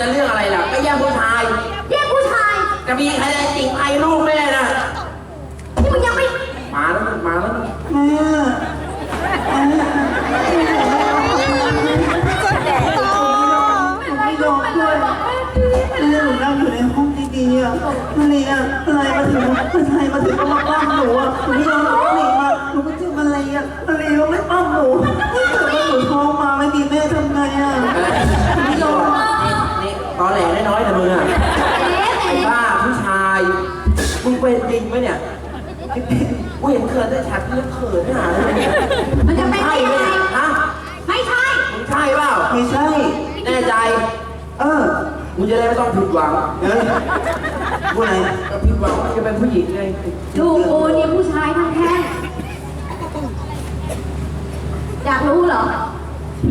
จจะเรื่องอะไรล่ะก็แย่งผู้ชาย แยกผู้ชาย จะมีใครได้จิงไอลูกแม่น่ะที่มึงยังไม่มาแล้วมึงมาแล้วมึงแม่ไม่ยอมด้วยแม่หนูนั่งอยู่ในห้องดีๆอะมาเลยอะอะไรมาถึงผู้ชายมาถึงก็มาปั้มหนูอะหนูไม่ยอมหนูหนีมาหนูก็เจอมาเลยอะมาเลยก็ไม่ปั้มหนู เขินหาเลยมันจะเป็นได้ยังไงฮะไม่ใช่ มึงใช่เปล่า ไม่ใช่ แน่ใจ เออกูจะได้ไม่ต้องผิดหวังเฮ้ยพูดอะไรก็ผิดหวังว่าจะเป็นผู้หญิงไงดูกูนี่ผู้ชายทั้งแท้อยากรู้เหรอ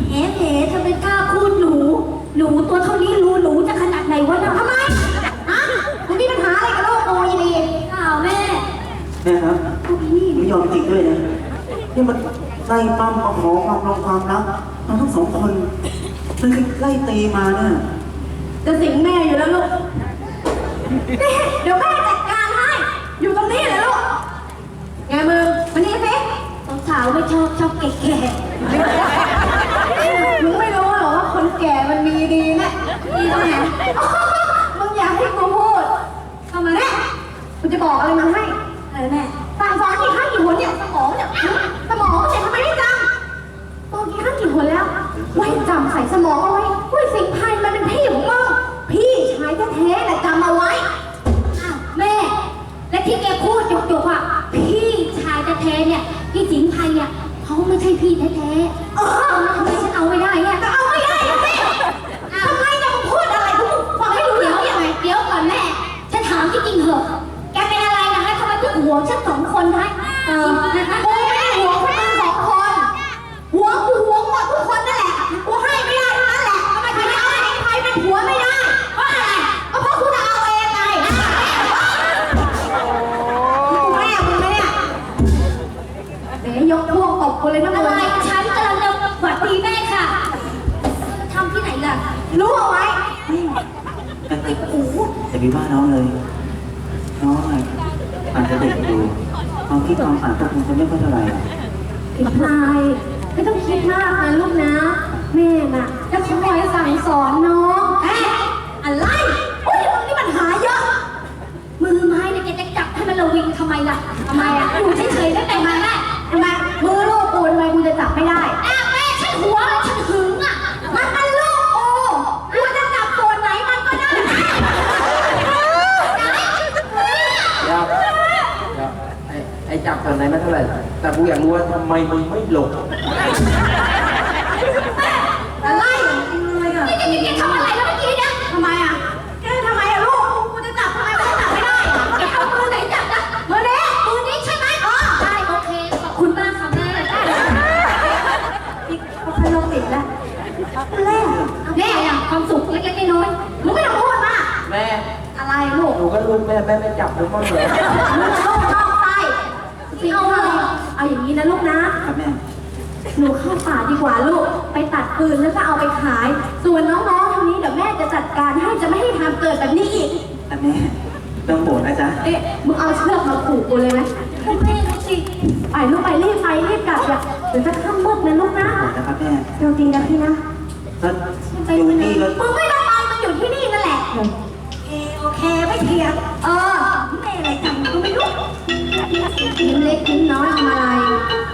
แหมแหมทำไมกล้าพูดหนู หนูตัวเท่านี้รู้หนูจะขนาดไหนวะทำไมฮะมึงมีปัญหาอะไรกับโลกโอยดีเปล่าแม่ แม่ครับ ยอมจริงด้วยนะนี่มันไล่ปั้มมาขอความรองความรักเราทั้งสองคนมันคือไล่ตีมาเนี่ยจะสิงแม่อยู่แล้วลูกแม่เดี๋ยวแม่จัดการให้ อยู่ตรงนี้เลยลูกไงมึงมานี่สิสาวไม่ชอบชอบแก่ๆมึงไม่รู้เหรอว่าคนแก่มันมีดีนะดีตรงไหนมึงอยากให้กูพูดทำไมาเนี่ยกูจะบอกอะไรมาให้อะไรแม่ หนเนี่ยสมองเนี่ยสมองเนี่ยทำไมไม่จำตัวกี่ครั้งกี่หนแล้วไว้จำใส่สมองเอาไว้ว่าสิงห์ไพรมันเป็นพี่ของมึงพี่ชายแท้ๆแต่จำเอาไว้อ้าวแม่ และที่แกพูดหยกๆอะพี่ชายแท้ๆเนี่ยพี่จิงไพอะเขาไม่ใช่พี่แท้ๆเออทำไมฉันเอาไม่ได้เนี่ยเอาไม่ ยวยกพวกตบกูเลยนะอะมึงไรฉันกำลังจะหวัดดีแม่ค่ะทำที่ไหนล่ะ รู้เอาไว้แต่แต่พี่ว่าน้องเลยน้องอะอาจจะเด็กอยู่ความคิดความอ่านก็คงจะไม่ค่อยเท่าไหร่หรอกผิดพลายไม่ต้องคิดมากนะลูกนะ แม่น่ะจะคอยสั่งสอนน้องเอ๊ะอะไรโอ้ยมึงนี่มันหาเยอะ มือไม้เนี่ยแกจะจับให้มันระวิงทำไมล่ะทำไมอะอยู่เฉยๆได้แต่มาแม่ ทำไมมือลูกกูทำไมกูจะจับไม่ได้ อ้าวแม่ฉันหัวแล้วฉันหึงอะ มันเป็นลูกกูกูจะจับส่วนไหนมันก็ได้ เดี๋ยวเดี๋ยวไอ้ไอ้จับตอนไหนไม่เท่าไหร่ แต่กูอยากรู้ว่าทำไมมึงไม่หลบ อะไรอะไรอะนี่นี่นี่ทำอะไรแล้วเมื่อกี้เนี่ยทำไมอะแกทำไมอะลูกกูจะจับทำไมกูจะจับไม่ได้แกเอามือไหนจับนะมือนี้มือนี้ใช่ไหมอ๋อได้โอเคขอบคุณมากค่ะแม่อีกเอาขนมอีกแล้วแรกแม่อะความสุขเล็กๆน้อยมึงไม่ต้องพูดมากแม่ อะไรลูกหนูก็ลูกแม่แม่ไม่จับหนูบ้างเหรอมึงลูกนอกไส้สิเอา เลยเอาอย่างนี้นะลูกนะ ครับแม่ หนูเข้าป่าดีกว่าลูก ไปตัดปืนแล้วก็เอาไปขาย ส่วนน้องๆทางนี้เดี๋ยวแม่จะจัดการให้จะไม่ให้ทำเกิดแบบนี้อีก แต่แม่ต้องโบดนะจ๊ะ เอ๊ะ มึงเอาเชือกมาผูกกูเลยไหมแม่ดูสิไปลูกไปรีบไปรีบกลับอะเดี๋ยวจะค่ำมืดนะลูกนะโบดนะครับแม่เดี๋ยวจริงนะพี่นะก็อยู่นี่ก็มึงไม่ต้องไปมึงอยู่ที่นี่นั่นแหละ โอเค โอเค ไม่เถียง เออแม่เลยจำ ยิ้มเล็กยิ้มน้อยทำอะไร